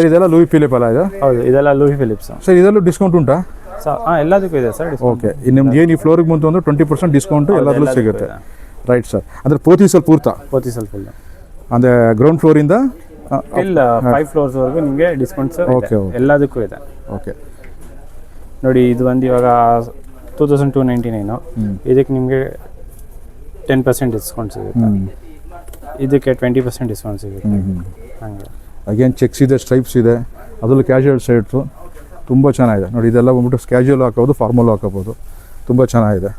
Sir ಇದೆಲ್ಲ Louis Philip ಅಲ್ಲ ಇದು? ಹೌದು ಇದೆಲ್ಲ ಲೂಹಿ ಫಿಲಿಪ್ಸ್. ಸರ್ ಇದೆಲ್ಲೂ ಡಿಸ್ಕೌಂಟ್ ಉಂಟಾ? ಸೊ ಹಾಂ ಎಲ್ಲದಕ್ಕೂ ಇದೆ ಸರ್ ಓಕೆ ನಿಮ್ದು ಏನು ಈ ಫ್ಲೋರಿಗೆ ಬಂತು ಅಂದ್ರೆ ಟ್ವೆಂಟಿ ಪರ್ಸೆಂಟ್ ಡಿಸ್ಕೌಂಟ್ ಎಲ್ಲದರಲ್ಲೂ ಸಿಗುತ್ತೆ. ರೈಟ್ ಸರ್ ಅಂದರೆ ಪೋತಿಸಲ್ ಪೂರ್ತ? ಪೋತಿ ಸ್ವಲ್ಪ ಅಂದರೆ ಗ್ರೌಂಡ್ ಫ್ಲೋರಿಂದ ಇಲ್ಲ ಫೈವ್ ಫ್ಲೋರ್ಸ್ವರೆಗೂ ನಿಮಗೆ ಡಿಸ್ಕೌಂಟ್ ಸರ್ ಓಕೆ ಎಲ್ಲದಕ್ಕೂ ಇದೆ. ಓಕೆ ನೋಡಿ ಇದು ಬಂದು ಇವಾಗ two thousand two ninety nine ಇದಕ್ಕೆ ನಿಮಗೆ ಟೆನ್ ಪರ್ಸೆಂಟ್ ಡಿಸ್ಕೌಂಟ್ ಸಿಗುತ್ತೆ. ಇದಕ್ಕೆ ಟ್ವೆಂಟಿ ಪರ್ಸೆಂಟ್ ಡಿಸ್ಕೌಂಟ್ ಸಿಗುತ್ತೆ. ಹಾಗೆ. ಅಗೇನ್ ಚೆಕ್ಸ್ ಇದೆ ಸ್ಟ್ರೈಪ್ಸ್ ಇದೆ. ಅದರಲ್ಲೂ ಕ್ಯಾಶುವಲ್ ಶರ್ಟ್ಸು ತುಂಬ ಚೆನ್ನಾಗಿದೆ. ನೋಡಿ ಇದೆಲ್ಲ ಬಂದ್ಬಿಟ್ಟು ಕ್ಯಾಶುವಲ್ ಹಾಕೋಬೋದು ಫಾರ್ಮಲ್ ಹಾಕೋಬೋದು. ತುಂಬ ಚೆನ್ನಾಗಿದೆ.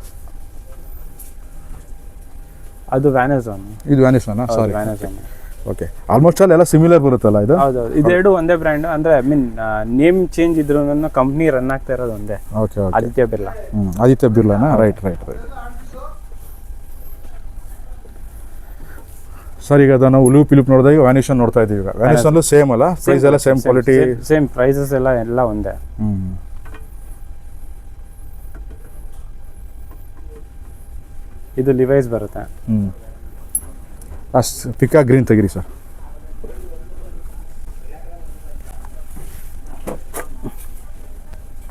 ಅದು ವ್ಯಾನಝಾನ್ ಇದು Van Heusen sorry okay almost all ಎಲ್ಲ ಸಿಮಿಲರ್ ಬರುತ್ತಲ್ಲ ಇದು? ಹೌದು ಇದೆರಡು ಒಂದೇ ಬ್ರ್ಯಾಂಡ್ ಅಂದ್ರೆ ಐ ಮೀನ್ ನೇಮ್ ಚೇಂಜ್ ಇದ್ರೂ ಕಂಪ್ನಿ ರನ್ ಆಗ್ತಾ ಇರೋದು ಒಂದೇ. ಓಕೆ ಆದಿತ್ಯ ಬಿರ್ಲಾ. ಹ್ಞೂ ಆದಿತ್ಯ ಬಿರ್ಲಾನಾ? ರೈಟ್ ರೈಟ್ ರೈಟ್ ಸರ್ ಈಗ ನಾವು ಉಲು ಪಿಲಿಪ್ ನೋಡಿದಾಗ ವ್ಯಾನಿಷನ್ ನೋಡ್ತಾ ಇದೀವಿ ಈಗ ವ್ಯಾನಿಷನ್ಲು ಸೇಮ್ ಅಲ್ಲ? ಪ್ರೈಸ್ ಎಲ್ಲ ಸೇಮ್ ಕ್ವಾಲಿಟಿ ಸೇಮ್ ಪ್ರೈಸಸ್ ಎಲ್ಲ ಎಲ್ಲ ಒಂದೇ. ಇದು ಲಿವೈಸ್ ಬರುತ್ತೆ. ಅಷ್ಟು ಪಿಕಾ ಗ್ರೀನ್ ತೆಗಿರಿ ಸರ್.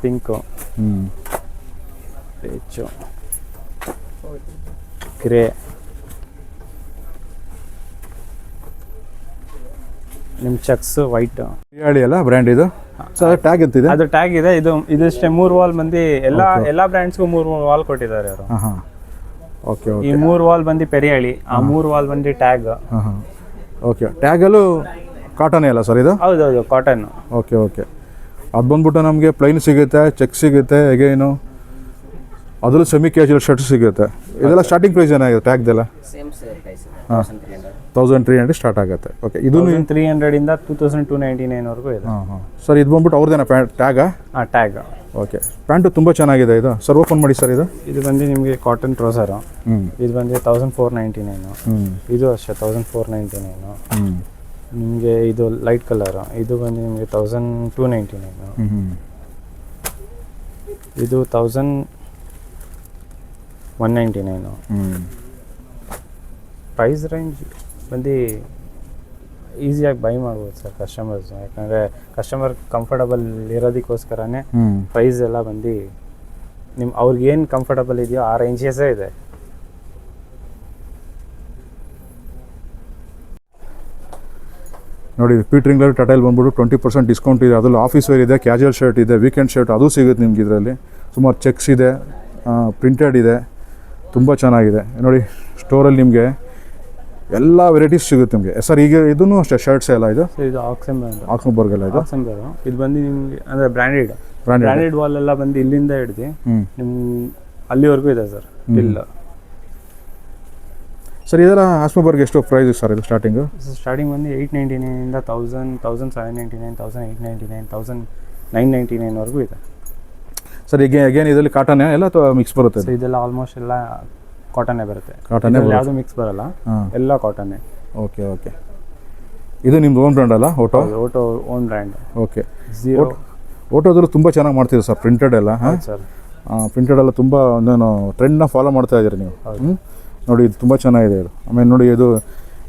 ಪಿಂಕು ಹ್ಞೂ ಹೆಚ್ಚು ಗ್ರೇ ನಿಮ್ಮ ಚೆಕ್ಸ್ ವೈಟ್ ಹೇಳಿ ಅಲ್ಲ ಬ್ರ್ಯಾಂಡ್ ಇದು? ಸರ್ ಟ್ಯಾಗ್ ಅಂತಿದೆ? ಅದು ಟ್ಯಾಗ್ ಇದೆ. ಇದು ಇದಿಷ್ಟೇ ಮೂರು ವಾಲ್ ಬಂದು ಎಲ್ಲ ಎಲ್ಲ ಬ್ರ್ಯಾಂಡ್ಸ್ಗೂ ಮೂರು ಮೂರು ವಾಲ್ ಕೊಟ್ಟಿದ್ದಾರೆ ಅವರು. ಹಾಂ ಓಕೆ ಓಕೆ ಈ ಮೂರು ವಾಲ್ ಬಂದು ಪೆರಿಯಾಳಿ ಆ ಮೂರು ವಾಲ್ ಬಂದು ಟ್ಯಾಗ್ ಹಾಂ ಹಾಂ ಓಕೆ ಟ್ಯಾಗಲ್ಲೂ ಕಾಟನ್ ಅಲ್ಲ ಸರ್ ಇದು? ಹೌದೌದು ಕಾಟನ್ ಓಕೆ ಓಕೆ ಅದು ಬಂದ್ಬಿಟ್ಟು ನಮಗೆ ಪ್ಲೈನ್ ಸಿಗುತ್ತೆ ಚೆಕ್ ಸಿಗುತ್ತೆ ಹೇಗೇನು ಅದರಲ್ಲೂ ಸೆಮಿ ಕ್ಯಾಶುವಲ್ ಶರ್ಟ್ ಸಿಗುತ್ತೆ. ಇದೆಲ್ಲ ಸ್ಟಾರ್ಟಿಂಗ್ ಪ್ರೈಸ್ ಏನಾಗಿದೆ ಟ್ಯಾಗ್ದೆಲ್ಲ ಸೇಮ್ ಸೇಮ್ ಪ್ರೈಸ್ ಹಾಂ. ತೌಸಂಡ್ ತ್ರೀ ಹಂಡ್ರೆಡ್ ಸ್ಟಾರ್ಟ್ ಆಗುತ್ತೆ. ಓಕೆ ಇದು ತ್ರೀ ಹಂಡ್ರೆಡಿಂದ ಟೂ ತೌಸಂಡ್ ಟೂ ನೈಂಟಿ ನೈನ್ವರೆಗೂ ಇದೆ. ಹಾಂ ಹಾಂ. ಸರ್ ಇದು ಬಂದ್ಬಿಟ್ಟು ಅವ್ರದ್ದೇನ ಪ್ಯಾಂಟ್ ಟ್ಯಾಗಾ? ಹಾಂ ಟ್ಯಾಗ್. ಓಕೆ ಪ್ಯಾಂಟು ತುಂಬ ಚೆನ್ನಾಗಿದೆ ಇದು. ಸರ್ ಓಪನ್ ಮಾಡಿ ಸರ್ ಇದು. ಇದು ಬಂದು ನಿಮಗೆ ಕಾಟನ್ ಟ್ರೋಸರು ಇದು ಬಂದು ತೌಸಂಡ್ ಫೋರ್ ನೈಂಟಿ ನೈನು ಇದು ಅಷ್ಟೇ ತೌಸಂಡ್ ಫೋರ್ ನೈಂಟಿ ನೈನು ನಿಮಗೆ ಇದು ಲೈಟ್ ಕಲರ್ ಇದು ಬಂದು ನಿಮಗೆ ತೌಸಂಡ್ ಟೂ ನೈಂಟಿ ನೈನು ಇದು thousand one ninety nine price range ಬಂದು ಈಸಿಯಾಗಿ ಬೈ ಮಾಡ್ಬೋದು ಸರ್ ಕಸ್ಟಮರ್ಸ್ ಯಾಕಂದರೆ ಕಸ್ಟಮರ್ ಕಂಫರ್ಟಬಲ್ ಇರೋದಕ್ಕೋಸ್ಕರನೇ ಪ್ರೈಸ್ ಎಲ್ಲ ಬಂದು ನಿಮ್ಮ ಅವ್ರಿಗೆ ಏನು ಕಂಫರ್ಟಬಲ್ ಇದೆಯೋ ಆ ರೇಂಜಸ್ಸೇ ಇದೆ. ನೋಡಿ ಪೀಟ್ರಿಂಗ್ಲರ್ ಟಟೈಲ್ ಬಂದ್ಬಿಟ್ಟು ಟ್ವೆಂಟಿ ಪರ್ಸೆಂಟ್ ಡಿಸ್ಕೌಂಟ್ ಇದೆ. ಅದರಲ್ಲಿ ಆಫೀಸ್ ವೇರ್ ಇದೆ ಕ್ಯಾಶುವಲ್ ಶರ್ಟ್ ಇದೆ ವೀಕೆಂಡ್ ಶರ್ಟ್ ಅದು ಸಿಗುತ್ತೆ ನಿಮ್ಗೆ ಇದರಲ್ಲಿ. ಸುಮಾರು ಚೆಕ್ಸ್ ಇದೆ ಪ್ರಿಂಟೆಡ್ ಇದೆ. ತುಂಬ ಚೆನ್ನಾಗಿದೆ. ನೋಡಿ ಸ್ಟೋರಲ್ಲಿ ನಿಮಗೆ ಎಲ್ಲ ವೆರೈಟೀಸ್ ಸಿಗುತ್ತೆ ನಿಮಗೆ. ಸರ್ ಈಗ ಇದೂ ಅಷ್ಟೇ ಶರ್ಟ್ಸ್ ಎಲ್ಲ ಇದು? ಇದು ಆಕ್ಸೆಂಬರ್ ಆಕ್ಸ್ಬರ್ಗ್ ಎಲ್ಲ ಇದು? ಆಕ್ಸೆಂಬರು ಇದು ಬಂದು ನಿಮಗೆ ಅಂದರೆ ಬ್ರ್ಯಾಂಡೆಡ್ ಬ್ರ್ಯಾಂಡೆಡ್ ವಾಲ್ ಎಲ್ಲ ಬಂದು ಇಲ್ಲಿಂದ ಹಿಡ್ದು ನಿಮ್ಮ ಅಲ್ಲಿವರೆಗೂ ಇದೆ ಸರ್ ಇಲ್ಲ. ಸರ್ ಇದರ ಆಸ್ಮಬರ್ಗ್ ಎಷ್ಟು ಪ್ರೈಸ್ ಸರ್ ಇದು ಸ್ಟಾರ್ಟಿಂಗು ಸ್ಟಾರ್ಟಿಂಗ್ ಬಂದು eight ninety ನೈನಿಂದ thousand thousand seven ninety nine thousand eight ninety nine thousand nine ninety ನೈನ್ವರೆಗೂ ಇದೆ. ಸರ್ ಈಗ ಏನು ಇದರಲ್ಲಿ ಕಾಟನ್ ಎಲ್ಲ ಅಥವಾ ಮಿಕ್ಸ್ ಬರುತ್ತೆ? ಇದೆಲ್ಲ ಆಲ್ಮೋಸ್ಟ್ ಎಲ್ಲ ಕಾಟನ್ನೇ ಬರುತ್ತೆ. ಕಾಟನ್ ಯಾವುದು ಮಿಕ್ಸ್ ಬರಲ್ಲ. ಎಲ್ಲ ಕಾಟನ್ನೇ. Okay okay. ಇದು ನಿಮ್ದು ಓನ್ ಬ್ರ್ಯಾಂಡ್ ಅಲ್ಲ Otto Otto own brand okay. Zero ಓಟೋದಲ್ಲೂ ತುಂಬ ಚೆನ್ನಾಗಿ ಮಾಡ್ತೀರಿ ಸರ್ ಪ್ರಿಂಟೆಡ್ ಎಲ್ಲ ಹಾಂ? ಸರ್. ಪ್ರಿಂಟೆಡ್ ಎಲ್ಲ ತುಂಬ ಒಂದೇನು ಟ್ರೆಂಡ್ನ ಫಾಲೋ ಮಾಡ್ತಾ ಇದ್ದೀರಿ ನೀವು. ನೋಡಿ ಇದು ತುಂಬ ಚೆನ್ನಾಗಿದೆ ಇದು. ಆಮೇಲೆ ನೋಡಿ ಇದು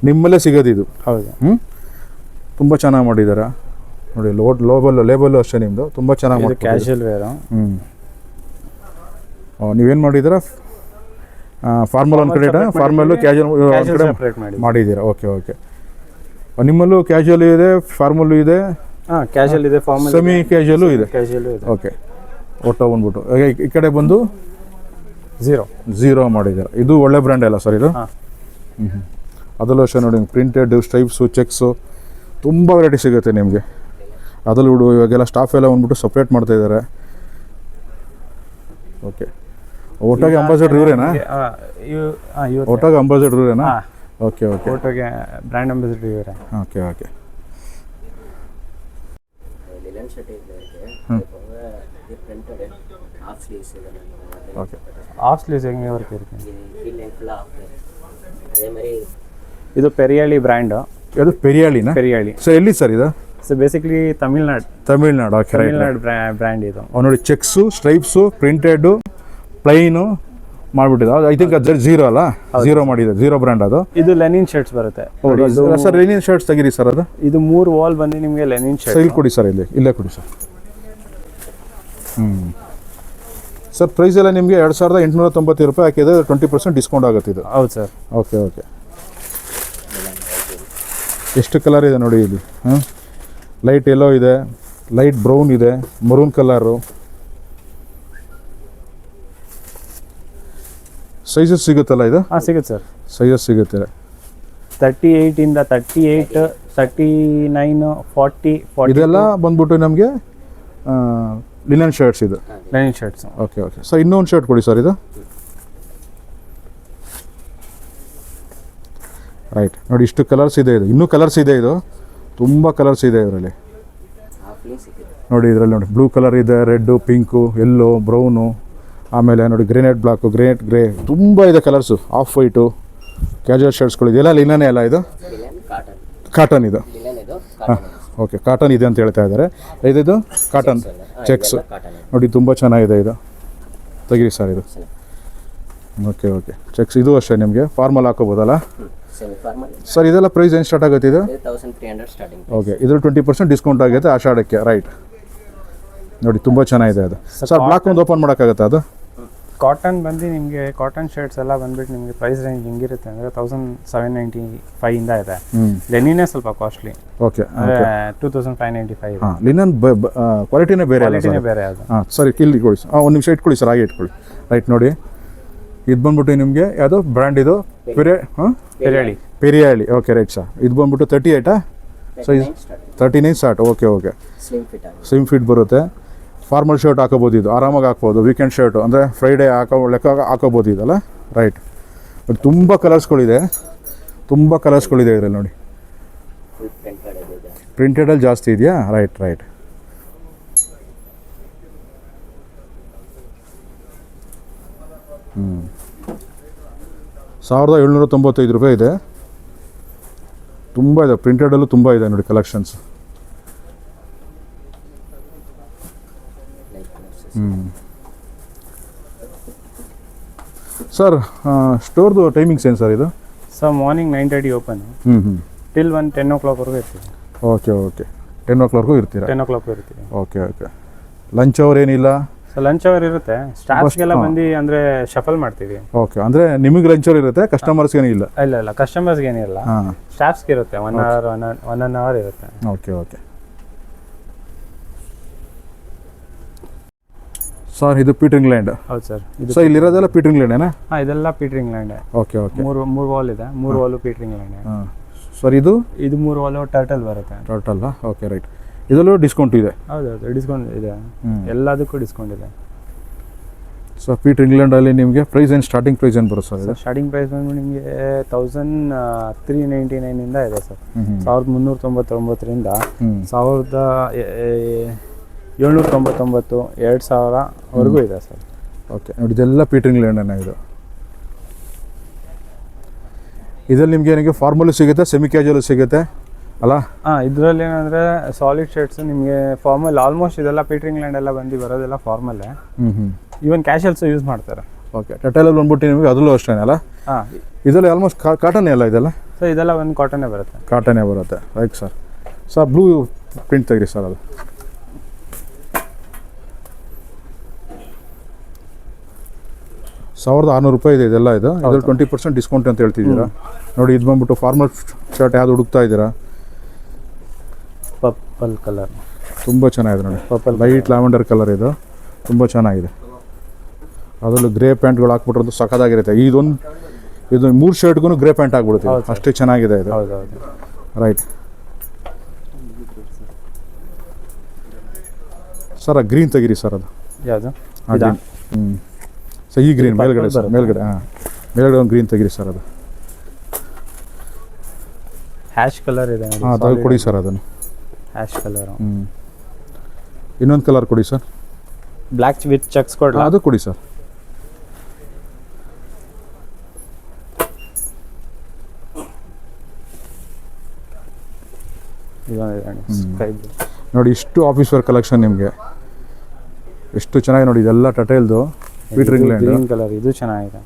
ನಿಮ್ಮಲ್ಲೇ ಸಿಗೋದು ಇದು. ಹೌದು. ಹ್ಞೂ ತುಂಬ ಚೆನ್ನಾಗಿ ಮಾಡಿದ್ದಾರೆ ನೋಡಿ ಲೋಡ್ ಲೋಬಲ್ ಲೇಬಲ್ಲು ಅಷ್ಟೇ ನಿಮ್ಮದು ತುಂಬ ಚೆನ್ನಾಗಿ ಮಾಡಿ ಕ್ಯಾಶುಯಲ್ ವೇರು ಹ್ಞೂ ನೀವೇನು ಮಾಡಿದ್ದೀರಾ ಫಾರ್ಮಲ್ ಒಂದು ಕಡೆ ಫಾರ್ಮಲ್ಲು. ಕ್ಯಾಶುವಲ್ ಕಡೆ ಮಾಡಿ ಮಾಡಿದ್ದೀರಾ? ಓಕೆ ಓಕೆ ನಿಮ್ಮಲ್ಲೂ ಕ್ಯಾಶುವಲ್ ಇದೆ ಫಾರ್ಮಲ್ಲು ಇದೆ ಹಾಂ ಕ್ಯಾಶುಯಲ್ ಇದೆ ಫಾರ್ಮಲ್ ಸೆಮಿ ಕ್ಯಾಶುವಲು ಇದೆ. ಓಕೆ ಒಟ್ಟು ಬಂದ್ಬಿಟ್ಟು. ಈ- ಕಡೆ ಬಂದು ಝೀರೋ ಝೀರೋ ಮಾಡಿದ್ದಾರೆ? ಇದು ಒಳ್ಳೆ ಬ್ರ್ಯಾಂಡ್ ಅಲ್ಲ ಸರ್ ಇದು? ಹ್ಞೂ ಹ್ಞೂ ಅದರಲ್ಲೂ ಅಷ್ಟೇ ನೋಡಿ ಪ್ರಿಂಟೆಡ್ ಸ್ಟ್ರೈಪ್ಸು ಚೆಕ್ಸು ತುಂಬ ವೆರೈಟಿ ಸಿಗುತ್ತೆ ನಿಮಗೆ. ಅದಲ್ಲೂ ಹುಡು ಇವಾಗೆಲ್ಲ ಸ್ಟಾಫ್ ಎಲ್ಲ ಬಂದ್ಬಿಟ್ಟು ಸಪ್ರೇಟ್ ಮಾಡ್ತಾಯಿದ್ದಾರೆ ಓಕೆ ಓಟೋಗೆ ಅಂಬಾಸಿಡರ್ ಇವರೇನಾ? ಓಟೋಗೆ ಅಂಬಾಸಿಡರ್ ಇವರೇನಾ? ಓಕೆ ಓಕೆ ಓಟೋಗೆ ಬ್ರ್ಯಾಂಡ್ ಅಂಬಾಸಿಡರ್ ಇವರೇ. ಓಕೆ ಓಕೆ ಓಕೆ ಇದು ಪೆರಿಯಾಳಿ ಬ್ರ್ಯಾಂಡ್ ಇದು ಪೆರಿಯಾಳಿನ ಪೆರಿಯಾಳಿ ಸೊ ಎಲ್ಲಿ ಸರ್ ಇದು? So basically Tamil Nadu Tamil Nadu okay Tamil Nadu brand ಇದು. ನೋಡಿ ಚೆಕ್ಸು ಸ್ಟ್ರೈಪ್ಸು ಪ್ರಿಂಟೆಡು ಪ್ಲೈನು ಮಾಡಿಬಿಟ್ಟಿದೆ ಐ ಥಿಂಕ್ ಅದು ಜೀರೋ ಅಲ್ಲ? ಜೀರೋ ಮಾಡಿದೆ ಜೀರೋ ಬ್ರ್ಯಾಂಡ್ ಅದು. ಇದು ಲೆನಿನ್ ಶರ್ಟ್ಸ್ ಬರುತ್ತೆ. ಹೌದು ಸರ್ ಲೆನಿನ್ ಶರ್ಟ್ಸ್ ತೆಗೀರಿ ಸರ್ ಅದು? ಇದು ಮೂರು ವಾಲ್ ಬಂದು ನಿಮಗೆ ಲೆನಿನ್ ಶರ್ಟ್ ಇಲ್ಲಿ ಕೊಡಿ ಸರ್ ಇಲ್ಲಿ ಇಲ್ಲೇ ಕೊಡಿ ಸರ್. ಹ್ಞೂ ಸರ್ ಪ್ರೈಸ್ ಎಲ್ಲ ನಿಮಗೆ ಎರಡು ಸಾವಿರದ ಎಂಟುನೂರ ತೊಂಬತ್ತು ರೂಪಾಯಿ ಹಾಕಿದ್ರೆ ಟ್ವೆಂಟಿ ಪರ್ಸೆಂಟ್ ಡಿಸ್ಕೌಂಟ್ ಆಗುತ್ತೆ ಇದು. ಹೌದು ಸರ್. ಓಕೆ ಓಕೆ ಎಷ್ಟು ಕಲರ್ ಇದೆ ನೋಡಿ ಇಲ್ಲಿ? ಹಾಂ ಲೈಟ್ ಎಲ್ಲೋ ಇದೆ ಲೈಟ್ ಬ್ರೌನ್ ಇದೆ ಮರೂನ್ ಕಲರು ಸೈಜಸ್ ಸಿಗುತ್ತಲ್ಲ ಇದು? ಹಾಂ ಸಿಗುತ್ತೆ ಸರ್. ಸೈಜಸ್ ಸಿಗುತ್ತೆ. Thirty ಏಯ್ಟಿಂದ thirty eight thirty nine forty forty ಇದೆಲ್ಲ ಬಂದ್ಬಿಟ್ಟು ನಮಗೆ ಲಿನನ್ ಶರ್ಟ್ಸ್ ಇದು. Linen shirts okay okay sir ಇನ್ನೊಂದು ಶರ್ಟ್ ಕೊಡಿ ಸರ್ ಇದು. ರೈಟ್ ನೋಡಿ ಇಷ್ಟು ಕಲರ್ಸ್ ಇದೆ ಇದು. ಇನ್ನೂ ಕಲರ್ಸ್ ಇದೆ ಇದು. ತುಂಬ ಕಲರ್ಸ್ ಇದೆ ಇದರಲ್ಲಿ. ನೋಡಿ ಇದರಲ್ಲಿ ನೋಡಿ ಬ್ಲೂ ಕಲರ್ ಇದೆ ರೆಡ್ಡು ಪಿಂಕು ಎಲ್ಲೋ ಬ್ರೌನು ಆಮೇಲೆ ನೋಡಿ ಗ್ರೇನೇಟ್ ಬ್ಲಾಕು ಗ್ರೇನೇಟ್ ಗ್ರೇ ತುಂಬ ಇದೆ ಕಲರ್ಸು. ಆಫ್ ವೈಟು ಕ್ಯಾಜುವಲ್ ಶರ್ಟ್ಸ್ಗಳು ಇದೆಲ್ಲ ಲಿನನೇ ಅಲ್ಲ ಇದು? ಕಾಟನ್ ಇದು. ಹಾಂ ಇದು ಓಕೆ ಕಾಟನ್ ಇದೆ ಅಂತ ಹೇಳ್ತಾ ಇದ್ದಾರೆ. ಇದಿದು ಕಾಟನ್ ಚೆಕ್ಸ್ ನೋಡಿ ತುಂಬ ಚೆನ್ನಾಗಿದೆ ಇದು. ತೆಗಿರಿ ಸರ್ ಇದು. ಓಕೆ ಓಕೆ ಚೆಕ್ಸ್ ಇದು ಅಷ್ಟೇ ನಿಮಗೆ. ಫಾರ್ಮಲ್ ಹಾಕೋಬೋದಲ್ಲ? ಸರ್ ಇದೆಲ್ಲ ಪ್ರೈಸ್ ಏನು ಸ್ಟಾರ್ಟ್ ಆಗುತ್ತೆ ಇದು? ಇದು ಓಕೆ ಇದ್ರಲ್ಲಿ ಟ್ವೆಂಟಿ ಪರ್ಸೆಂಟ್ ಡಿಸ್ಕೌಂಟ್ ಆಗುತ್ತೆ ಆಷಾಢಕ್ಕೆ. ರೈಟ್ ನೋಡಿ ತುಂಬ ಚೆನ್ನಾಗಿದೆ ಅದು. ಸರ್ ಬ್ಲಾಕ್ ಒಂದು ಓಪನ್ ಮಾಡೋಕ್ಕಾಗತ್ತಾ ಅದು? ಕಾಟನ್ ಬಂದು ನಿಮಗೆ ಕಾಟನ್ ಶರ್ಟ್ಸ್ ಎಲ್ಲ ಬಂದ್ಬಿಟ್ಟು ನಿಮಗೆ ಪ್ರೈಸ್ ರೇಂಜ್ ಹೆಂಗಿರುತ್ತೆ ಅಂದರೆ ತೌಸಂಡ್ ಸೆವೆನ್ ನೈಂಟಿ ಫೈವಿಂದ ಇದೆ ಹ್ಞೂ ಲೆನಿನೇ ಸ್ವಲ್ಪ costly okay two thousand five ninety five ಹಾಂ ಲಿನನ್ ಕ್ವಾಲಿಟಿನೇ ಬೇರೆ ಕ್ವಾಲಿಟಿನೇ ಸರ್. ಬೇರೆ ಅದು ಹಾಂ ಸರಿ ಇಲ್ಲಿ ಕೊಡಿ ಹಾಂ ಒಂದು ನಿಮಿಷ ಇಟ್ಕೊಳ್ಳಿ ಸರ್ ಹಾಗೆ ಇಟ್ಕೊಳ್ಳಿ. ರೈಟ್ ನೋಡಿ. ಇದು ಬಂದ್ಬಿಟ್ಟು ನಿಮಗೆ ಯಾವುದು? ಬ್ರ್ಯಾಂಡ್ ಇದು? ಪೆರೆ ಹಾಂ? ಪೆರೇಳಿ ಪೆರಿಯಾಳಿ ಓಕೆ ರೈಟ್ ಸರ್ ಇದು ಬಂದ್ಬಿಟ್ಟು ತರ್ಟಿ ಏಯ್ಟಾ ಸೊ ಇದು thirty nine start okay okay slim fit ಆಗುತ್ತೆ. ಸೇಮ್ ಫಿಟ್ ಬರುತ್ತೆ. ಫಾರ್ಮಲ್ ಶರ್ಟ್ ಹಾಕೋಬೋದು ಇದು ಆರಾಮಾಗಿ ಹಾಕ್ಬೋದು. ವೀಕೆಂಡ್ ಶರ್ಟು ಅಂದರೆ ಫ್ರೈಡೇ ಹಾಕೋ ಲೆಕ್ಕ ಹಾಕೋಬೋದು ಇದಲ್ಲ ರೈಟ್ ಬಟ್ ತುಂಬ ಕಲರ್ಸ್ಗಳಿದೆ ತುಂಬ ಕಲರ್ಸ್ಗಳಿದೆ ಇದರಲ್ಲಿ ನೋಡಿ. ಪ್ರಿಂಟೆಡಲ್ಲಿ ಜಾಸ್ತಿ ಇದೆಯಾ? ರೈಟ್ ರೈಟ್ ಹ್ಞೂ ಸಾವಿರದ ಏಳ್ನೂರ ತೊಂಬತ್ತೈದು ರೂಪಾಯಿ ಇದೆ. ತುಂಬ ಇದೆ. ಪ್ರಿಂಟೆಡಲ್ಲೂ ತುಂಬ ಇದೆ ನೋಡಿ ಕಲೆಕ್ಷನ್ಸ್ ಲೈಕ್ ಕಲರ್ಸ್ ಹ್ಞೂ ಸರ್ ಸ್ಟೋರ್ದು ಟೈಮಿಂಗ್ಸ್ ಏನು ಸರ್ ಇದು? Sir morning nine thirty open ಹ್ಞೂ ಹ್ಞೂ ಟಿಲ್ ಒನ್ ಟೆನ್ ಓ ಕ್ಲಾಕ್ವರೆಗೂ ಇರ್ತೀವಿ. ಓಕೆ ಓಕೆ ಟೆನ್ ಓ ಕ್ಲಾಕ್ಗೂ ಇರ್ತೀರಾ? ಟೆನ್ ಓ ಕ್ಲಾಕ್ ಇರ್ತೀವಿ. ಓಕೆ ಓಕೆ ಲಂಚ್ ಅವರ್ ಏನಿಲ್ಲ? ಸರ್ ಲಂಚ್ ಅವರ್ ಇರುತ್ತೆ. ಸ್ಟಾಫ್ಸ್ಗೆಲ್ಲ ಹಾ. ಬಂದು ಅಂದರೆ ಶಫಲ್ ಮಾಡ್ತೀವಿ. ಓಕೆ ಅಂದರೆ ನಿಮಗೆ ಲಂಚ್ ಅವರ್ ಇರುತ್ತೆ ಕಸ್ಟಮರ್ಸ್ಗೇನು ಇಲ್ಲ? ಇಲ್ಲ ಇಲ್ಲ. ಕಸ್ಟಮರ್ಸ್ಗೆ ಏನಿಲ್ಲ ಹಾಂ. ಸ್ಟಾಫ್ಸ್ಗೆ ಇರುತ್ತೆ. One hour one one hour ಇರುತ್ತೆ. ಓಕೆ ಓಕೆ ಸರ್ ಇದು ಪೀಟ್ರಿಂಗ್ ಲ್ಯಾಂಡ್ ಹೌದು ಸರ್. ಇದು ಸೊ ಇಲ್ಲಿರೋದೆಲ್ಲ ಪೀಟರ್ ಏನಾ? ಹಾಂ ಇದೆಲ್ಲ ಪೀಟ್ರಿಂಗ್ ಲ್ಯಾಂಡ್ ಓಕೆ ಓಕೆ ಮೂರು ಮೂರು ವಾಲ್ ಇದೆ. ಮೂರು ವಾಲು ಪೀಟ್ರಿಂಗ್ ಲ್ಯಾಂಡ್ ಸರ್ ಇದು? ಇದು ಮೂರು ವಾಲು ಟರ್ಟಲ್ ಬರುತ್ತೆ. ಟೋಟಲ್ ಓಕೆ ರೈಟ್ ಇದರಲ್ಲೂ ಡಿಸ್ಕೌಂಟ್ ಇದೆ. ಹೌದು ಹೌದು. ಡಿಸ್ಕೌಂಟ್ ಇದೆ. ಎಲ್ಲದಕ್ಕೂ ಡಿಸ್ಕೌಂಟ್ ಇದೆ. ಸೊ ಪೀಟರ್ ಇಂಗ್ಲೆಂಡಲ್ಲಿ ನಿಮಗೆ ಪ್ರೈಸ್ ಏನು ಸ್ಟಾರ್ಟಿಂಗ್ ಪ್ರೈಸ್ ಏನು ಬರುತ್ತೆ ಸರ್ ಇದು? ಸ್ಟಾರ್ಟಿಂಗ್ ಪ್ರೈಸ್ ಬಂದು ನಿಮಗೆ ತೌಸಂಡ್ ತ್ರೀ ನೈಂಟಿ ನೈನಿಂದ ಇದೆ ಸರ್ ಸಾವಿರದ ಮುನ್ನೂರ ತೊಂಬತ್ತೊಂಬತ್ತರಿಂದ ಸಾವಿರದ ಏಳ್ನೂರ ತೊಂಬತ್ತೊಂಬತ್ತು ಎರಡು ಸಾವಿರವರೆಗೂ ಇದೆ ಸರ್. ಓಕೆ ನೋಡಿ ಇದೆಲ್ಲ ಪೀಟರ್ ಲ್ಯಾಂಡನ್ನ ಇದು. ಇದರಲ್ಲಿ ನಿಮಗೆ ಏನಿಗೆ ಫಾರ್ಮಲು ಸಿಗುತ್ತೆ ಸೆಮಿ ಕ್ಯಾಜುವಲು ಸಿಗುತ್ತೆ ಅಲ್ಲ? ಹಾಂ ಇದರಲ್ಲಿ ಏನಂದರೆ ಸಾಲಿಡ್ ಶರ್ಟ್ಸ್ ನಿಮಗೆ ಫಾರ್ಮಲ್ ಆಲ್ಮೋಸ್ಟ್ ಇದೆಲ್ಲ ಪೀಟರ್ ಇಂಗ್ಲೆಂಡ್ ಎಲ್ಲ ಬಂದು ಬರೋದೆಲ್ಲ ಫಾರ್ಮಲ್ಲೇ ಹ್ಞೂ ಹ್ಞೂ ಈವನ್ ಕ್ಯಾಶಲ್ಸು ಯೂಸ್ ಮಾಡ್ತಾರೆ. ಓಕೆ ಟಟಲಲ್ಲಿ ಬಂದ್ಬಿಟ್ಟು ನಿಮಗೆ ಅದರಲ್ಲೂ ಅಷ್ಟೇ ಅಲ್ಲ? ಹಾಂ. ಇದರಲ್ಲಿ ಆಲ್ಮೋಸ್ಟ್ ಕಾಟನ್ ಅಲ್ಲ ಇದೆಲ್ಲ ಸೊ ಇದೆಲ್ಲ ಒಂದು ಕಾಟನ್ನೇ ಬರುತ್ತೆ. ಕಾಟನೇ ಬರುತ್ತೆ. Right sir sir blue print ತೆಗ್ರಿ sir ಅದು. ಸಾವಿರದ ಆರುನೂರು ರೂಪಾಯಿ ಇದೆ ಇದೆಲ್ಲ ಇದು. ಇದ್ರಲ್ಲಿ ಟ್ವೆಂಟಿ ಪರ್ಸೆಂಟ್ ಡಿಸ್ಕೌಂಟ್ ಅಂತ ಹೇಳ್ತಿದ್ದೀರಾ? ನೋಡಿ ಇದು ಬಂದ್ಬಿಟ್ಟು ಫಾರ್ಮಲ್ ಶರ್ಟ್ ಯಾವ್ದು ಹುಡುಕ್ತಾ ಇದ್ದೀರಾ? ಪರ್ಪಲ್ ಕಲರ್ ತುಂಬ ಚೆನ್ನಾಗಿದೆ ನೋಡಿ. ಪರ್ಪಲ್ ಲೈಟ್ ಲ್ಯಾವೆಂಡರ್ ಕಲರ್ ಇದು. ತುಂಬ ಚೆನ್ನಾಗಿದೆ. ಅದರಲ್ಲೂ ಗ್ರೇ ಪ್ಯಾಂಟ್ಗಳು ಹಾಕ್ಬಿಟ್ರಂತೂ ಸಖತ್ತಾಗಿರುತ್ತೆ. ಇದೊಂದು ಇದು ಮೂರು ಶರ್ಟ್ಗೂ ಗ್ರೇ ಪ್ಯಾಂಟ್ ಆಗ್ಬಿಡುತ್ತೆ. ಅಷ್ಟೇ ಚೆನ್ನಾಗಿದೆ ಇದು. ರೈಟ್ ಸರ್ ಗ್ರೀನ್ ತೆಗೀರಿ ಸರ್ ಅದು. ಯಾವುದು. ಹ್ಮ್. ಸೊ ಈ ಗ್ರೀನ್ ಮೇಲ್ಗಡೆ ಸರ್? ಮೇಲ್ಗಡೆ ಹಾಂ. ಮೇಲ್ಗಡೆ ಒಂದು ಗ್ರೀನ್ ತೆಗೀರಿ ಸರ್ ಅದು. ಹ್ಯಾಶ್ ಕಲರ್ ಇದೆ ಹಾಂ ತೆಗೆದು ಕೊಡಿ ಸರ್ ಅದನ್ನು. ಹ್ಯಾಶ್ ಕಲರ್ ಹ್ಞೂ ಇನ್ನೊಂದು ಕಲರ್ ಕೊಡಿ ಸರ್ ಬ್ಲ್ಯಾಕ್ ವಿತ್ ಚೆಕ್ಸ್ ಕೊಡ್ಲಾ? ಅದು ಕೊಡಿ ಸರ್ ನೋಡಿ ಇಷ್ಟು ಆಫೀಸ್ ವರ್ಕ್ ಕಲೆಕ್ಷನ್ ನಿಮಗೆ. ಎಷ್ಟು ಚೆನ್ನಾಗಿ ನೋಡಿ ಇದೆಲ್ಲ ಟಟೇಲ್ದು. ಗ್ರೀನ್ ಕಲರ್ ಇದು ಚೆನ್ನಾಗಿದೆ.